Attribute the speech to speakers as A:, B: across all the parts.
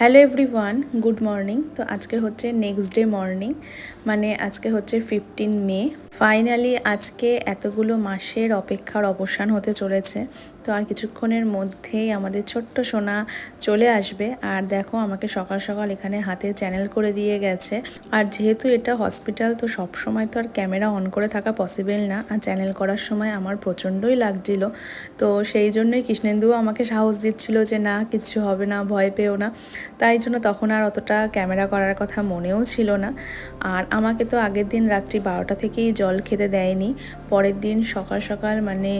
A: Hello everyone, good morning. তো আজকে হচ্ছে নেক্সট ডে মর্নিং মানে আজকে হচ্ছে ফিফটিন মে। ফাইনালি আজকে এতগুলো মাসের অপেক্ষার অবসান হতে চলেছে। তো আর কিছুক্ষণের মধ্যেই আমাদের ছোট্ট সোনা চলে আসবে। আর দেখো, আমাকে সকাল সকাল এখানে হাতে চ্যানেল করে দিয়ে গেছে। আর যেহেতু এটা হসপিটাল, তো সব সময় তো আর ক্যামেরা অন করে থাকা পসিবল না। আর চ্যানেল করার সময় আমার প্রচণ্ডই লাগছিল। তো সেই জন্যই কৃষ্ণেন্দুও আমাকে সাহস দিচ্ছিল যে, না, কিচ্ছু হবে না, ভয় পেও না। তাই জন্য তখন আর অতটা ক্যামেরা করার কথা মনেও ছিল না। আর আমাকে তো আগের দিন রাত্রি বারোটা থেকেই জল খেতে দেয়নি। পরের দিন সকাল সকাল মানে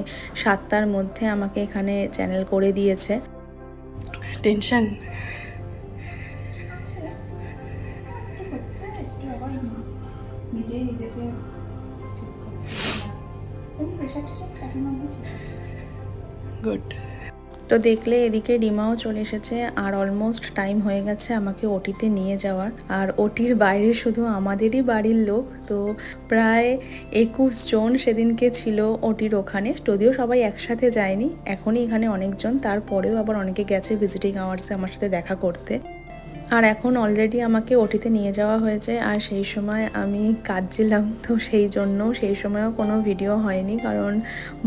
A: সাতটার মধ্যে আমাকে এখানে চ্যানেল করে দিয়েছে।
B: টেনশন?
A: নিজেই নিজেকে ঠিক করছে
B: গুড।
A: তো দেখলে এদিকে ডিমাও চলে এসেছে আর অলমোস্ট টাইম হয়ে গেছে আমাকে ওটিতে নিয়ে যাওয়ার। আর ওটির বাইরে শুধু আমাদেরই বাড়ির লোক, তো প্রায় একুশ জন সেদিনকে ছিল ওটির ওখানে। যদিও সবাই একসাথে যায়নি, এখনই এখানে অনেকজন। তারপরেও আবার অনেকে গেছে ভিজিটিং আওয়ার্সে আমার সাথে দেখা করতে। আর এখন অলরেডি আমাকে ওটিতে নিয়ে যাওয়া হয়েছে, আর সেই সময় আমি কাঁদছিলাম তো সেই জন্য। সেই সময়ও কোনো ভিডিও হয়নি, কারণ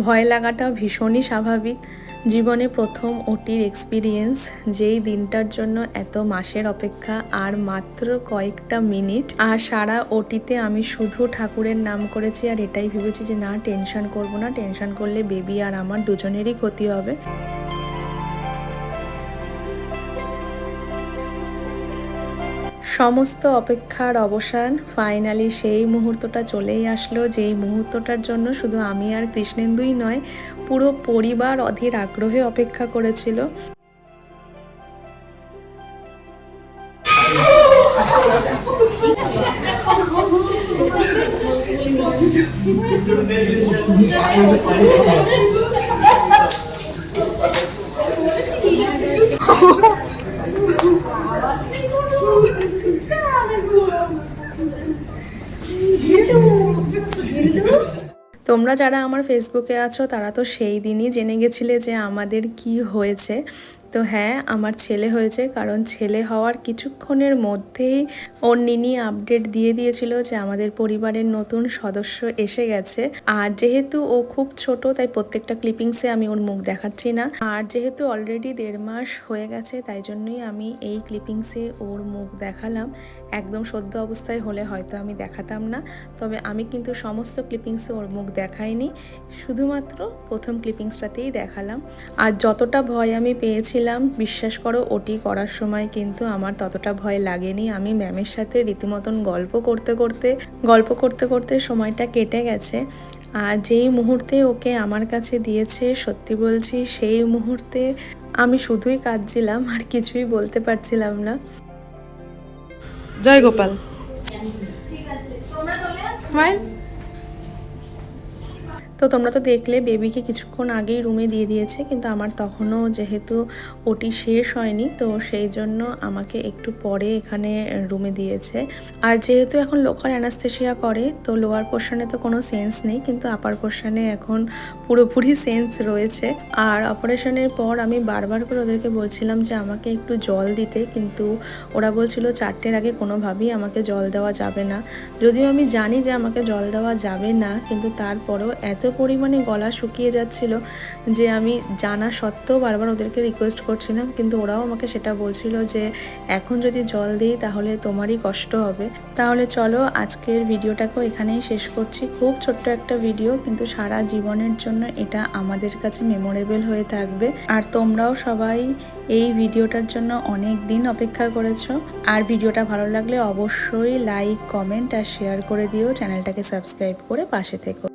A: ভয় লাগাটা ভীষণই স্বাভাবিক। জীবনে প্রথম ওটির এক্সপিরিয়েন্স যেই দিনটার জন্য এত মাসের অপেক্ষা আর মাত্র কয়েকটা মিনিট, আর সারা ওটিতে আমি শুধু ঠাকুরের নাম করেছি আর এটাই ভেবেছি যে না, টেনশন করব না, টেনশন করলে বেবি আর আমার দুজনেরই ক্ষতি হবে। সমস্ত অপেক্ষার অবসান ফাইনালি সেই মুহূর্তটা চলেই আসলো, যেই মুহূর্তটার জন্য শুধু আমি আর কৃষ্ণেন্দুই নয়, পুরো পরিবার অধীর আগ্রহে অপেক্ষা করেছিল। তোমরা যারা আমার ফেসবুকে আছো, তারা তো সেই দিনই জেনে গেছিলে যে আমাদের কি হয়েছে। তো হ্যাঁ আমার ছেলে হয়েছে কারণ ছেলে হওয়ার কিছুক্ষণের মধ্যেই ওর নিনি আপডেট দিয়ে দিয়েছিল যে আমাদের পরিবারের নতুন সদস্য এসে গেছে। আর যেহেতু ও খুব ছোট, তাই প্রত্যেকটা ক্লিপিংসে আমি ওর মুখ দেখাচ্ছি না। আর যেহেতু অলরেডি দেড় মাস হয়ে গেছে, তাই জন্যই আমি এই ক্লিপিংসে ওর মুখ দেখালাম। একদম সদ্য অবস্থায় হলে হয়তো আমি দেখাতাম না, তবে আমি কিন্তু সমস্ত ক্লিপিংসে ওর মুখ দেখাইনি। শুধুমাত্র প্রথম ক্লিপিংসটাতেই দেখালাম। আর যতটা ভয় আমি পেয়েছিলাম বিশ্বাস করো ওটি করার সময় কিন্তু আমার ততটা ভয় লাগেনি। আমি ম্যামের সাথে রীতিমতন গল্প করতে করতে গল্প করতে করতে সময়টা কেটে গেছে। আর যেই মুহূর্তে ওকে আমার কাছে দিয়েছে সত্যি বলছি সেই মুহূর্তে আমি শুধুই কাঁদছিলাম আর কিছুই বলতে পারছিলাম না।
B: জয় গোপাল। স্মাইল।
A: তো তোমরা তো দেখলে, বেবিকে কিছুক্ষণ আগেই রুমে দিয়ে দিয়েছে, কিন্তু আমার তখনও যেহেতু ওটি শেষ হয়নি, তো সেই জন্য আমাকে একটু পরে এখানে রুমে দিয়েছে। আর যেহেতু এখন লোকাল অ্যানাস্থেশিয়া করে, তো লোয়ার পোর্শনে তো কোনো সেন্স নেই, কিন্তু আপার পোর্শনে এখন পুরোপুরি সেন্স রয়েছে। আর অপারেশনের পর আমি বারবার করে ওদেরকে বলছিলাম যে আমাকে একটু জল দিতে, কিন্তু ওরা বলছিল চারটের আগে কোনোভাবেই আমাকে জল দেওয়া যাবে না। যদিও আমি জানি যে আমাকে জল দেওয়া যাবে না, কিন্তু তারপরেও এত পরিমাণে গলা শুকিয়ে যাচ্ছিল যে আমি জানা সত্ত্বেও বারবার ওদেরকে রিকোয়েস্ট করছিলাম, কিন্তু ওরাও আমাকে সেটা বলছিল যে, এখন যদি জল দিই তাহলে তোমারই কষ্ট হবে। তাহলে চলো আজকের ভিডিওটাকেও এখানেই শেষ করছি। খুব ছোট্ট একটা ভিডিও কিন্তু সারা জীবনের জন্য এটা আমাদের কাছে মেমোরেবল হয়ে থাকবে। আর তোমরাও সবাই এই ভিডিওটার জন্য অনেক দিন অপেক্ষা করেছ। আর ভিডিওটা ভালো লাগলে অবশ্যই লাইক কমেন্ট আর শেয়ার করে দিও। চ্যানেলটাকে সাবস্ক্রাইব করে পাশে থেকো।